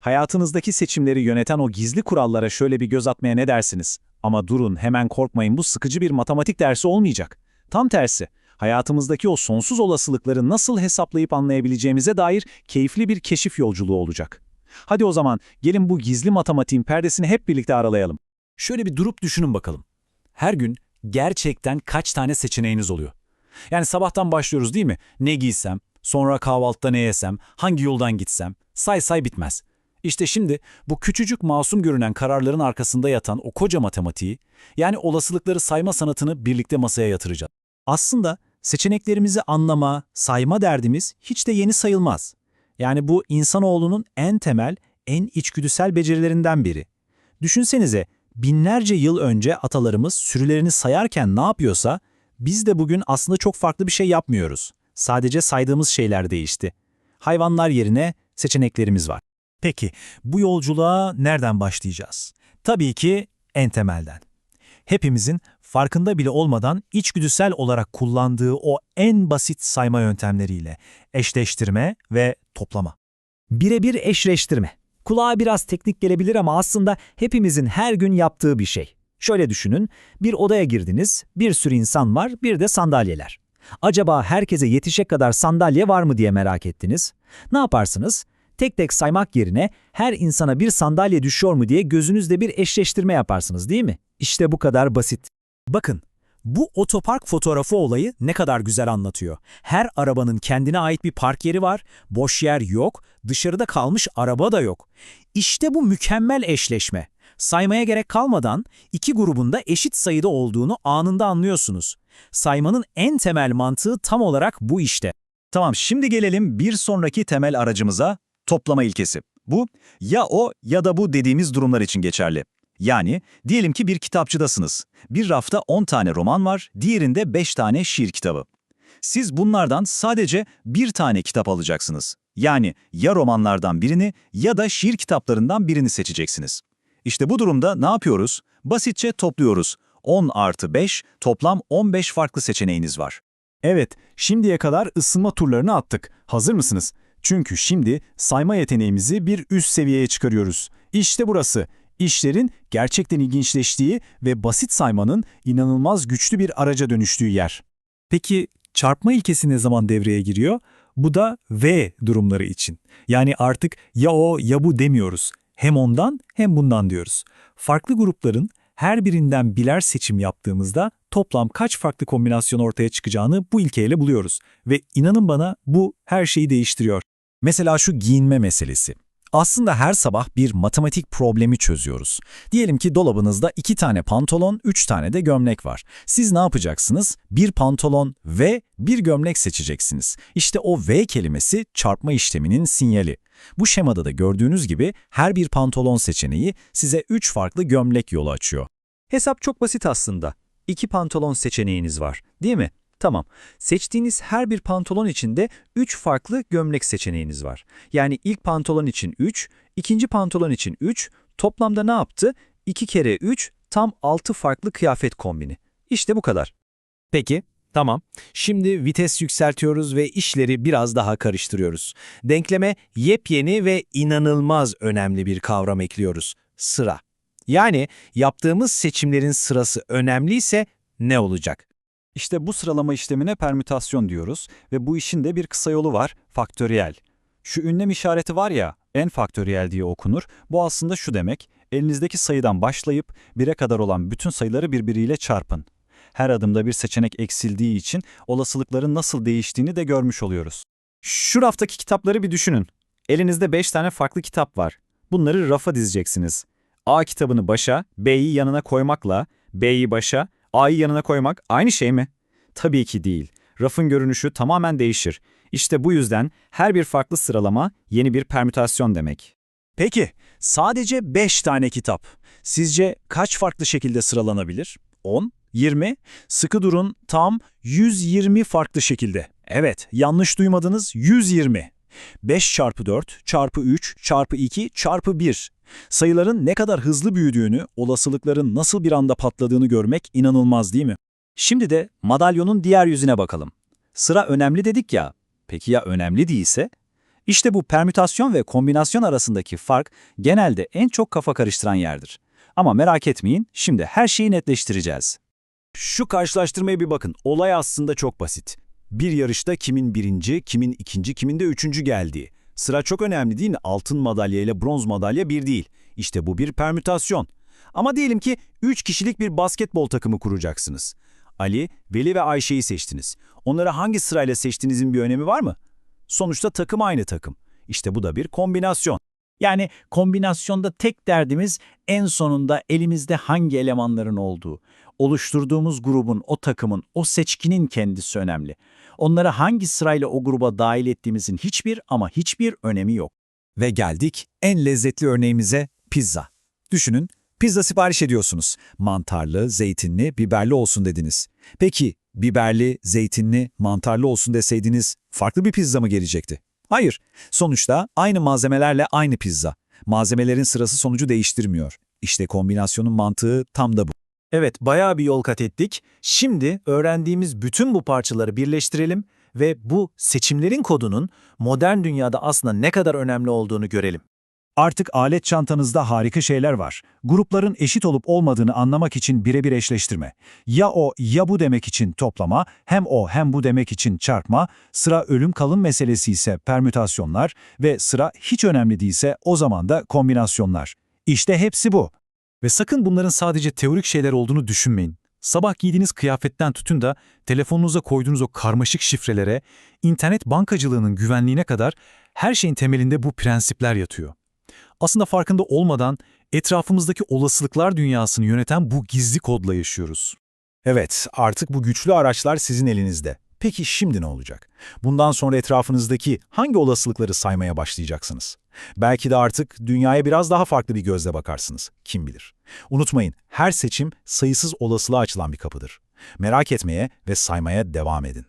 Hayatınızdaki seçimleri yöneten o gizli kurallara şöyle bir göz atmaya ne dersiniz? Ama durun, hemen korkmayın bu sıkıcı bir matematik dersi olmayacak. Tam tersi, hayatımızdaki o sonsuz olasılıkları nasıl hesaplayıp anlayabileceğimize dair keyifli bir keşif yolculuğu olacak. Hadi o zaman gelin bu gizli matematiğin perdesini hep birlikte aralayalım. Şöyle bir durup düşünün bakalım. Her gün gerçekten kaç tane seçeneğiniz oluyor? Yani sabahtan başlıyoruz değil mi? Ne giysem, sonra kahvaltıda ne yesem, hangi yoldan gitsem, say say bitmez. İşte şimdi bu küçücük masum görünen kararların arkasında yatan o koca matematiği, yani olasılıkları sayma sanatını birlikte masaya yatıracağız. Aslında seçeneklerimizi anlama, sayma derdimiz hiç de yeni sayılmaz. Yani bu insanoğlunun en temel, en içgüdüsel becerilerinden biri. Düşünsenize, binlerce yıl önce atalarımız sürülerini sayarken ne yapıyorsa, biz de bugün aslında çok farklı bir şey yapmıyoruz. Sadece saydığımız şeyler değişti. Hayvanlar yerine seçeneklerimiz var. Peki, bu yolculuğa nereden başlayacağız? Tabii ki en temelden. Hepimizin farkında bile olmadan içgüdüsel olarak kullandığı o en basit sayma yöntemleriyle eşleştirme ve toplama. Birebir eşleştirme. Kulağa biraz teknik gelebilir ama aslında hepimizin her gün yaptığı bir şey. Şöyle düşünün, bir odaya girdiniz, bir sürü insan var, bir de sandalyeler. Acaba herkese yetişecek kadar sandalye var mı diye merak ettiniz. Ne yaparsınız? Tek tek saymak yerine her insana bir sandalye düşüyor mu diye gözünüzde bir eşleştirme yaparsınız değil mi? İşte bu kadar basit. Bakın, bu otopark fotoğrafı olayı ne kadar güzel anlatıyor. Her arabanın kendine ait bir park yeri var, boş yer yok, dışarıda kalmış araba da yok. İşte bu mükemmel eşleşme. Saymaya gerek kalmadan iki grubun da eşit sayıda olduğunu anında anlıyorsunuz. Saymanın en temel mantığı tam olarak bu işte. Tamam, şimdi gelelim bir sonraki temel aracımıza, toplama ilkesi. Bu, ya o ya da bu dediğimiz durumlar için geçerli. Yani, diyelim ki bir kitapçıdasınız. Bir rafta 10 tane roman var, diğerinde 5 tane şiir kitabı. Siz bunlardan sadece bir tane kitap alacaksınız. Yani ya romanlardan birini ya da şiir kitaplarından birini seçeceksiniz. İşte bu durumda ne yapıyoruz? Basitçe topluyoruz. 10 artı 5, toplam 15 farklı seçeneğiniz var. Evet, şimdiye kadar ısınma turlarını attık. Hazır mısınız? Çünkü şimdi sayma yeteneğimizi bir üst seviyeye çıkarıyoruz. İşte burası. İşlerin gerçekten ilginçleştiği ve basit saymanın inanılmaz güçlü bir araca dönüştüğü yer. Peki çarpma ilkesi ne zaman devreye giriyor? Bu da V durumları için. Yani artık ya o ya bu demiyoruz. Hem ondan hem bundan diyoruz. Farklı grupların her birinden birer seçim yaptığımızda toplam kaç farklı kombinasyon ortaya çıkacağını bu ilkeyle buluyoruz. Ve inanın bana bu her şeyi değiştiriyor. Mesela şu giyinme meselesi. Aslında her sabah bir matematik problemi çözüyoruz. Diyelim ki dolabınızda iki tane pantolon, üç tane de gömlek var. Siz ne yapacaksınız? Bir pantolon ve bir gömlek seçeceksiniz. İşte o V kelimesi çarpma işleminin sinyali. Bu şemada da gördüğünüz gibi her bir pantolon seçeneği size üç farklı gömlek yolu açıyor. Hesap çok basit aslında. İki pantolon seçeneğiniz var, değil mi? Tamam. Seçtiğiniz her bir pantolon içinde 3 farklı gömlek seçeneğiniz var. Yani ilk pantolon için 3, ikinci pantolon için 3, toplamda ne yaptı? 2 kere 3, tam 6 farklı kıyafet kombini. İşte bu kadar. Peki, tamam. Şimdi vites yükseltiyoruz ve işleri biraz daha karıştırıyoruz. Denkleme yepyeni ve inanılmaz önemli bir kavram ekliyoruz. Sıra. Yani yaptığımız seçimlerin sırası önemliyse ne olacak? İşte bu sıralama işlemine permütasyon diyoruz ve bu işin de bir kısa yolu var, faktöriyel. Şu ünlem işareti var ya, en faktöriyel diye okunur. Bu aslında şu demek, elinizdeki sayıdan başlayıp 1'e kadar olan bütün sayıları birbiriyle çarpın. Her adımda bir seçenek eksildiği için olasılıkların nasıl değiştiğini de görmüş oluyoruz. Şu raftaki kitapları bir düşünün. Elinizde 5 tane farklı kitap var. Bunları rafa dizeceksiniz. A kitabını başa, B'yi yanına koymakla, B'yi başa, A'yı yanına koymak aynı şey mi? Tabii ki değil. Rafın görünüşü tamamen değişir. İşte bu yüzden her bir farklı sıralama yeni bir permütasyon demek. Peki, sadece 5 tane kitap. Sizce kaç farklı şekilde sıralanabilir? 10, 20, sıkı durun tam 120 farklı şekilde. Evet, yanlış duymadınız 120. 5 çarpı 4 çarpı 3 çarpı 2 çarpı 1. Sayıların ne kadar hızlı büyüdüğünü, olasılıkların nasıl bir anda patladığını görmek inanılmaz değil mi? Şimdi de madalyonun diğer yüzüne bakalım. Sıra önemli dedik ya. Peki ya önemli değilse? İşte bu permütasyon ve kombinasyon arasındaki fark genelde en çok kafa karıştıran yerdir. Ama merak etmeyin, şimdi her şeyi netleştireceğiz. Şu karşılaştırmaya bir bakın. Olay aslında çok basit. Bir yarışta kimin birinci, kimin ikinci, kimin de üçüncü geldiği. Sıra çok önemli değil mi? Altın madalya ile bronz madalya bir değil. İşte bu bir permütasyon. Ama diyelim ki üç kişilik bir basketbol takımı kuracaksınız. Ali, Veli ve Ayşe'yi seçtiniz. Onları hangi sırayla seçtiğinizin bir önemi var mı? Sonuçta takım aynı takım. İşte bu da bir kombinasyon. Yani kombinasyonda tek derdimiz en sonunda elimizde hangi elemanların olduğu. Oluşturduğumuz grubun, o takımın, o seçkinin kendisi önemli. Onları hangi sırayla o gruba dahil ettiğimizin hiçbir ama hiçbir önemi yok. Ve geldik en lezzetli örneğimize pizza. Düşünün, pizza sipariş ediyorsunuz. Mantarlı, zeytinli, biberli olsun dediniz. Peki, biberli, zeytinli, mantarlı olsun deseydiniz farklı bir pizza mı gelecekti? Hayır. Sonuçta aynı malzemelerle aynı pizza. Malzemelerin sırası sonucu değiştirmiyor. İşte kombinasyonun mantığı tam da bu. Evet, bayağı bir yol kat ettik. Şimdi öğrendiğimiz bütün bu parçaları birleştirelim ve bu seçimlerin kodunun modern dünyada aslında ne kadar önemli olduğunu görelim. Artık alet çantanızda harika şeyler var. Grupların eşit olup olmadığını anlamak için birebir eşleştirme. Ya o ya bu demek için toplama, hem o hem bu demek için çarpma, sıra ölüm kalım meselesi ise permütasyonlar ve sıra hiç önemli değilse o zaman da kombinasyonlar. İşte hepsi bu. Ve sakın bunların sadece teorik şeyler olduğunu düşünmeyin. Sabah giydiğiniz kıyafetten tutun da telefonunuza koyduğunuz o karmaşık şifrelere, internet bankacılığının güvenliğine kadar her şeyin temelinde bu prensipler yatıyor. Aslında farkında olmadan etrafımızdaki olasılıklar dünyasını yöneten bu gizli kodla yaşıyoruz. Evet, artık bu güçlü araçlar sizin elinizde. Peki şimdi ne olacak? Bundan sonra etrafınızdaki hangi olasılıkları saymaya başlayacaksınız? Belki de artık dünyaya biraz daha farklı bir gözle bakarsınız. Kim bilir? Unutmayın, her seçim sayısız olasılığa açılan bir kapıdır. Merak etmeye ve saymaya devam edin.